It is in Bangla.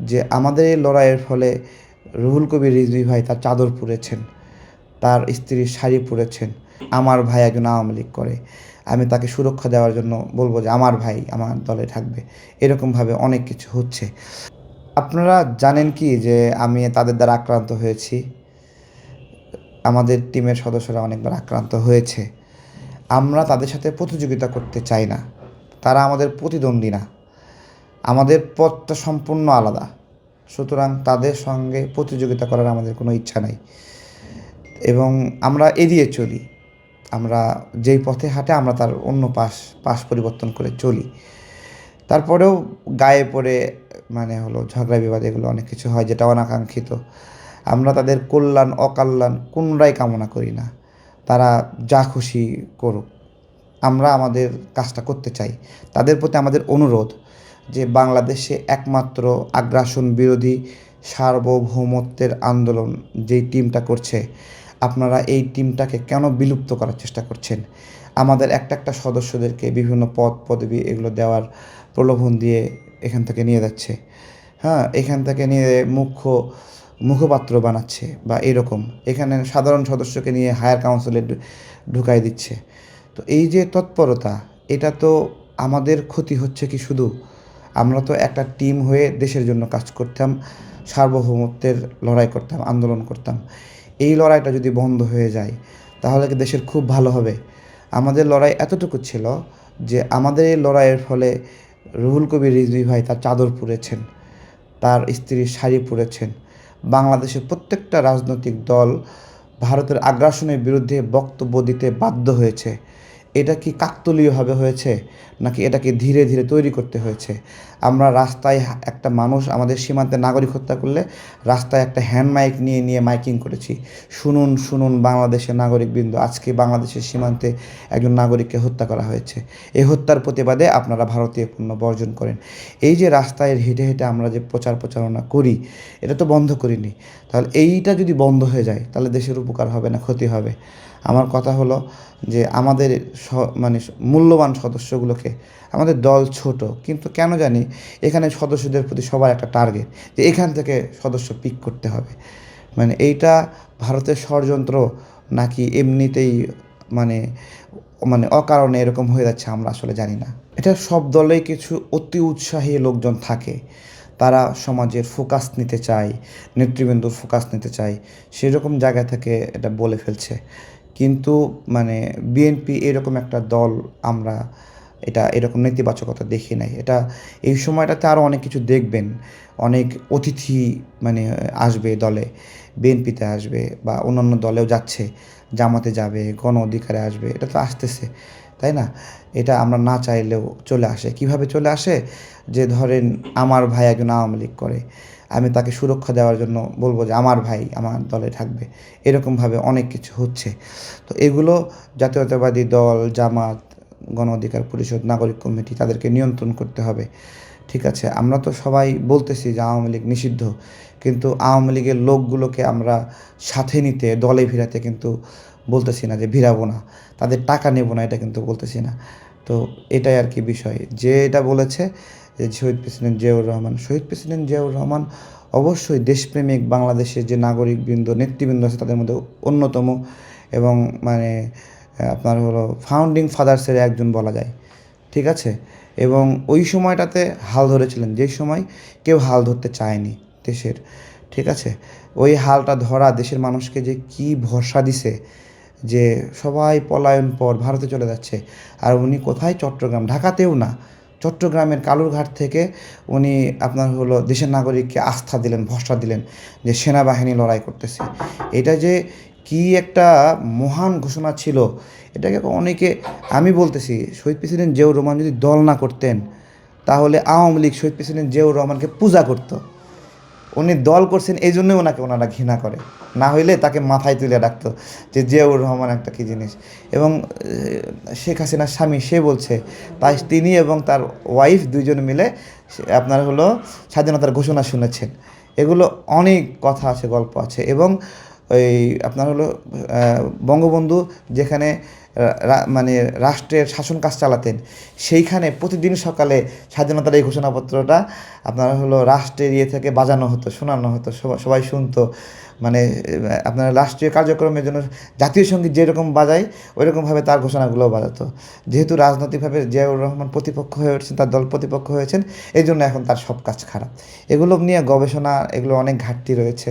যে আমাদের এই লড়াইয়ের ফলে রুহুল কবির রিজভি ভাই তার চাদর পুড়েছেন, তার স্ত্রীর শাড়ি পরেছেন আমার ভাই একজন আওয়ামী লীগ করে। আমি তাকে সুরক্ষা দেওয়ার জন্য বলব যে আমার ভাই আমার দলে থাকবে। এরকমভাবে অনেক কিছু হচ্ছে। আপনারা জানেন কি যে আমি তাদের দ্বারা আক্রান্ত হয়েছি। আমাদের টিমের সদস্যরা অনেকবার আক্রান্ত হয়েছে। আমরা তাদের সাথে প্রতিযোগিতা করতে চাই না। তারা আমাদের প্রতিদ্বন্দ্বী না। আমাদের পথটা সম্পূর্ণ আলাদা। সুতরাং তাদের সঙ্গে প্রতিযোগিতা করার আমাদের কোনো ইচ্ছা নাই। এবং আমরা এড়িয়ে চলি। আমরা যেই পথে হাঁটে আমরা তার অন্য পাশ পাশ পরিবর্তন করে চলি। তারপরেও গায়ে পড়ে মানে হলো ঝগড়া বিবাদ এগুলো অনেক কিছু হয় যেটা অনাকাঙ্ক্ষিত। আমরা তাদের কল্যাণ, অকল্যাণ কোনটাই কামনা করি না। তারা যা খুশি করুক। আমরা আমাদের কাজটা করতে চাই। তাদের প্রতি আমাদের অনুরোধ। যে বাংলাদেশে একমাত্র আগ্রাসন বিরোধী সার্বভৌমত্বের আন্দোলন যেই টিমটা করছে, আপনারা এই টিমটাকে কেন বিলুপ্ত করার চেষ্টা করছেন? আমাদের একটা একটা সদস্যদেরকে বিভিন্ন পদ, পদবি এগুলো দেওয়ার প্রলোভন দিয়ে এখান থেকে নিয়ে যাচ্ছে। হ্যাঁ এখান থেকে নিয়ে মুখ্য, মুখপাত্র বানাচ্ছে বা এরকম। এখানে সাধারণ সদস্যকে নিয়ে হায়ার কাউন্সিলে ঢুকাই দিচ্ছে। তো এই যে তৎপরতা, এটা তো আমাদের ক্ষতি হচ্ছে কি শুধু? আমরা তো একটা টিম হয়ে দেশের জন্য কাজ করতাম, সার্বভৌমত্বের লড়াই করতাম, আন্দোলন করতাম। এই লড়াইটা যদি বন্ধ হয়ে যায়, তাহলে কি দেশের খুব ভালো হবে? আমাদের লড়াই এতটুকু ছিল যে আমাদের এই লড়াইয়ের ফলে রুহুল কবির রিজভি ভাই তার চাদর পুড়েছেন, তার স্ত্রীর শাড়ি পরেছেন বাংলাদেশের প্রত্যেকটা রাজনৈতিক দল ভারতের আগ্রাসনের বিরুদ্ধে বক্তব্য দিতে বাধ্য হয়েছে। এটা কি কাকতলীয়ভাবে হয়েছে? নাকি এটাকে ধীরে ধীরে তৈরি করতে হয়েছে? আমরা রাস্তায় একটা মানুষ আমাদের সীমান্তে নাগরিক হত্যা করলে রাস্তায় একটা হ্যান্ড মাইক নিয়ে নিয়ে মাইকিং করেছি। শুনুন শুনুন বাংলাদেশের নাগরিকবৃন্দ, আজকে বাংলাদেশের সীমান্তে একজন নাগরিককে হত্যা করা হয়েছে। এই হত্যার প্রতিবাদে আপনারা ভারতীয় পণ্য বর্জন করেন। এই যে রাস্তায় হেঁটে হেঁটে আমরা যে প্রচার প্রচারণা করি, এটা তো বন্ধ করিনি। তাহলে এইটা যদি বন্ধ হয়ে যায়, তাহলে দেশের উপকার হবে না, ক্ষতি হবে? আমার কথা হলো যে আমাদের মানে মূল্যবান সদস্যগুলোকে, আমাদের দল ছোট, কিন্তু কেন জানি এখানে সদস্যদের প্রতি সবার একটা টার্গেট যে এখান থেকে সদস্য পিক করতে হবে। মানে এইটা ভারতের ষড়যন্ত্র নাকি এমনিতেই মানে মানে অকারণে এরকম হয়ে যাচ্ছে আমরা আসলে জানি না। এটা সব দলেই কিছু অতি উৎসাহী লোকজন থাকে। তারা সমাজের ফোকাস নিতে চায়, নেতৃবৃন্দর ফোকাস নিতে চায়, সেরকম জায়গা থেকে এটা বলে ফেলছে। কিন্তু মানে বিএনপি এরকম একটা দল আমরা এটা এরকম নেতিবাচকতা দেখি নাই। এটা এই সময়টাতে আরও অনেক কিছু দেখবেন। অনেক অতিথি মানে আসবে দলে, বিএনপিতে আসবে বা অন্যান্য দলেও যাচ্ছে, জামাতে যাবে, গণ অধিকারে আসবে, এটা তো আসতেছে, তাই না? এটা আমরা না চাইলেও চলে আসে। কীভাবে চলে আসে? যে ধরেন আমার ভাই একজন আওয়ামী লীগ করে, আমি তাকে সুরক্ষা দেওয়ার জন্য বলব যে আমার ভাই আমার দলে থাকবে। এরকমভাবে অনেক কিছু হচ্ছে। তো এগুলো জাতীয়তাবাদী দল, জামাত গণ অধিকার পরিষদ, নাগরিক কমিটি তাদেরকে নিয়ন্ত্রণ করতে হবে। ঠিক আছে, আমরা তো সবাই বলতেছি যে আওয়ামী লীগ নিষিদ্ধ, কিন্তু আওয়ামী লীগের লোকগুলোকে আমরা সাথে নিতে, দলে ভিড়াতে কিন্তু বলতেছি না যে ভিড়াবো না, তাদের টাকা নেব না, এটা কিন্তু বলতেছি না। তো এটাই আর কি বিষয়। যে এটা বলেছে যে শহীদ প্রেসিডেন্ট জিয়াউর রহমান, শহীদ প্রেসিডেন্ট জিয়াউর রহমান অবশ্যই দেশপ্রেমিক বাংলাদেশের যে নাগরিকবৃন্দ, নেতৃবৃন্দ আছে তাদের মধ্যে অন্যতম এবং মানে আপনার হলো ফাউন্ডিং ফাদার্সের একজন বলা যায়, ঠিক আছে? এবং ওই সময়টাতে হাল ধরেছিলেন যেই সময় কেউ হাল ধরতে চায়নি দেশের, ঠিক আছে? ওই হালটা ধরা দেশের মানুষকে যে কি ভরসা দিছে, যে সবাই পলায়ন পর ভারতে চলে যাচ্ছে। আর উনি কোথায়? চট্টগ্রাম, ঢাকাতেও না। চট্টগ্রামের কালুরঘাট থেকে উনি আপনার হলো দেশের নাগরিককে আস্থা দিলেন, ভরসা দিলেন যে সেনাবাহিনী লড়াই করতেছে। এটা যে কি একটা মহান ঘোষণা ছিল? এটাকে অনেকে, আমি বলতেছি, শহীদ প্রেসিডেন্ট জিয়াউর রহমান যদি দল না করতেন, তাহলে আওয়ামী লীগ শহীদ প্রেসিডেন্ট জিয়াউর রহমানকে পূজা করতো। উনি দল করছেন, এই জন্যই ওনাকে ওনারা ঘৃণা করে। না হইলে তাকে মাথায় তুলে রাখতো যে জিয়াউর রহমান একটা কী জিনিস। এবং শেখ হাসিনার স্বামী, সে বলছে, তাই তিনি এবং তার ওয়াইফ দুইজন মিলে আপনার হলো স্বাধীনতার ঘোষণা শুনেছেন। এগুলো অনেক কথা আছে, গল্প আছে। এবং ওই আপনার হলো বঙ্গবন্ধু যেখানে মানে রাষ্ট্রের শাসন কাজ চালাতেন, সেইখানে প্রতিদিন সকালে স্বাধীনতার এই ঘোষণাপত্রটা আপনার হলো রাষ্ট্রের ইয়ে থেকে বাজানো হতো, শোনানো হতো সবাই সবাই শুনতো। মানে আপনার রাষ্ট্রীয় কার্যক্রমের জন্য জাতীয় সংগীত যেরকম বাজায়, ওইরকমভাবে তার ঘোষণাগুলোও বাজাতো। যেহেতু রাজনৈতিকভাবে জিয়াউর রহমান প্রতিপক্ষ হয়ে উঠছেন, তার দল প্রতিপক্ষ হয়েছেন, এই জন্য এখন তার সব কাজ খারাপ। এগুলো নিয়ে গবেষণা, এগুলো অনেক ঘাটতি রয়েছে।